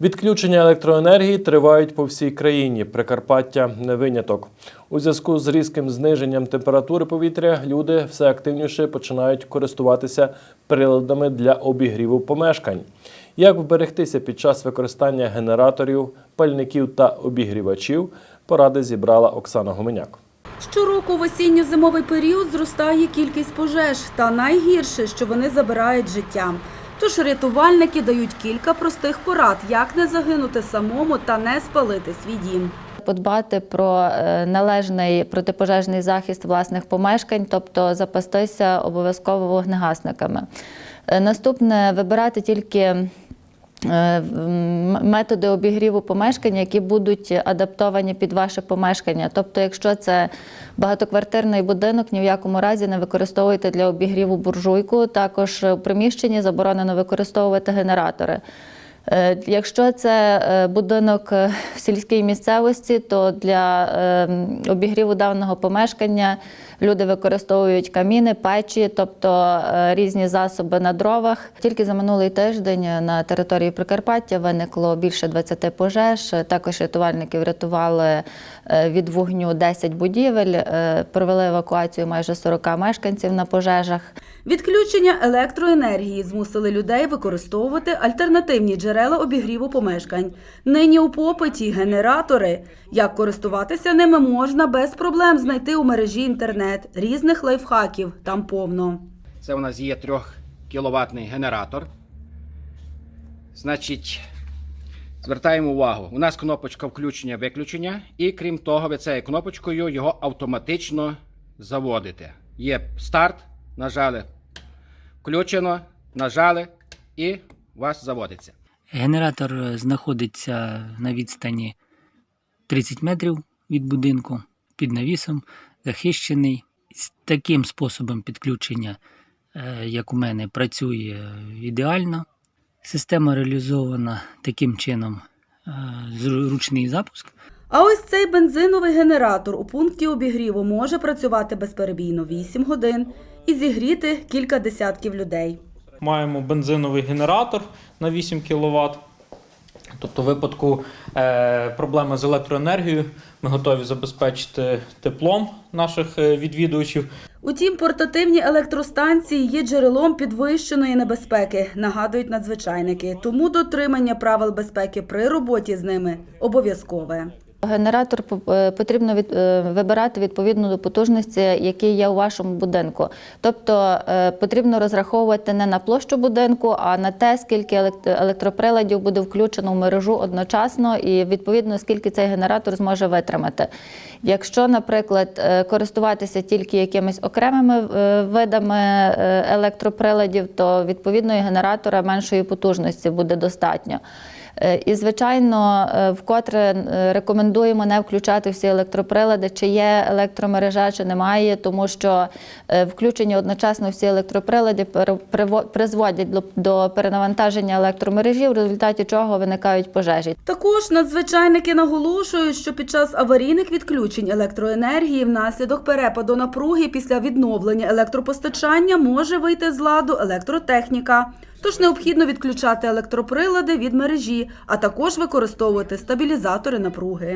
Відключення електроенергії тривають по всій країні. Прикарпаття не виняток. У зв'язку з різким зниженням температури повітря люди все активніше починають користуватися приладами для обігріву помешкань. Як вберегтися під час використання генераторів, пальників та обігрівачів, поради зібрала Оксана Гоменяк. Щороку в осінньо-зимовий період зростає кількість пожеж, та найгірше, що вони забирають життя. Тож рятувальники дають кілька простих порад, як не загинути самому та не спалити свій дім. Подбати про е, належний протипожежний захист власних помешкань, тобто запастися обов'язково вогнегасниками. Е, Наступне вибирати тільки методи обігріву помешкання, які будуть адаптовані під ваше помешкання. Тобто, якщо це багатоквартирний будинок, ні в якому разі не використовуйте для обігріву буржуйку. Також у приміщенні заборонено використовувати генератори. Е, Якщо це е, будинок е, в сільській місцевості, то для е, обігріву даного помешкання люди використовують каміни, печі, тобто різні засоби на дровах. Тільки за минулий тиждень на території Прикарпаття виникло більше 20 пожеж. Також рятувальники врятували від вогню 10 будівель, провели евакуацію майже 40 мешканців на пожежах. Відключення електроенергії змусили людей використовувати альтернативні джерела обігріву помешкань. Нині у попиті генератори. Як користуватися ними можна без проблем знайти у мережі інтернет. Різних лайфхаків там повно. Це у нас є 3 кіловатний генератор. Значить, звертаємо увагу. У нас кнопочка включення-виключення, і крім того, ви цією кнопочкою його автоматично заводите. Є старт, нажали, включено, нажали і у вас заводиться. Генератор знаходиться на відстані 30 метрів від будинку під навісом, захищений. З таким способом підключення, е, як у мене, працює ідеально. Система реалізована таким чином е, зручний запуск. А ось цей бензиновий генератор у пункті обігріву може працювати безперебійно 8 годин і зігріти кілька десятків людей. Маємо бензиновий генератор на 8 кВт. Тобто, в випадку е, проблеми з електроенергією ми готові забезпечити теплом наших е, відвідувачів. Утім, портативні електростанції є джерелом підвищеної небезпеки, нагадують надзвичайники. Тому дотримання правил безпеки при роботі з ними обов'язкове. Генератор е, потрібно е, вибирати відповідно до потужності, які є у вашому будинку. Тобто е, потрібно розраховувати не на площу будинку, а на те, скільки електроприладів буде включено в мережу одночасно, і відповідно скільки цей генератор зможе витримати. Якщо, наприклад, користуватися тільки якимись окремими видами електроприладів, то відповідно і генератора меншої потужності буде достатньо. І, звичайно, вкотре е, рекомендуємо не включати всі електроприлади, чи є електромережа, чи немає, тому що е, включення одночасно всі електроприлади призводять до перенавантаження електромережі, в результаті чого виникають пожежі. Також надзвичайники наголошують, що під час аварійних відключень електроенергії внаслідок перепаду напруги після відновлення електропостачання може вийти з ладу електротехніка. Тож необхідно відключати електроприлади від мережі, а також використовувати стабілізатори напруги.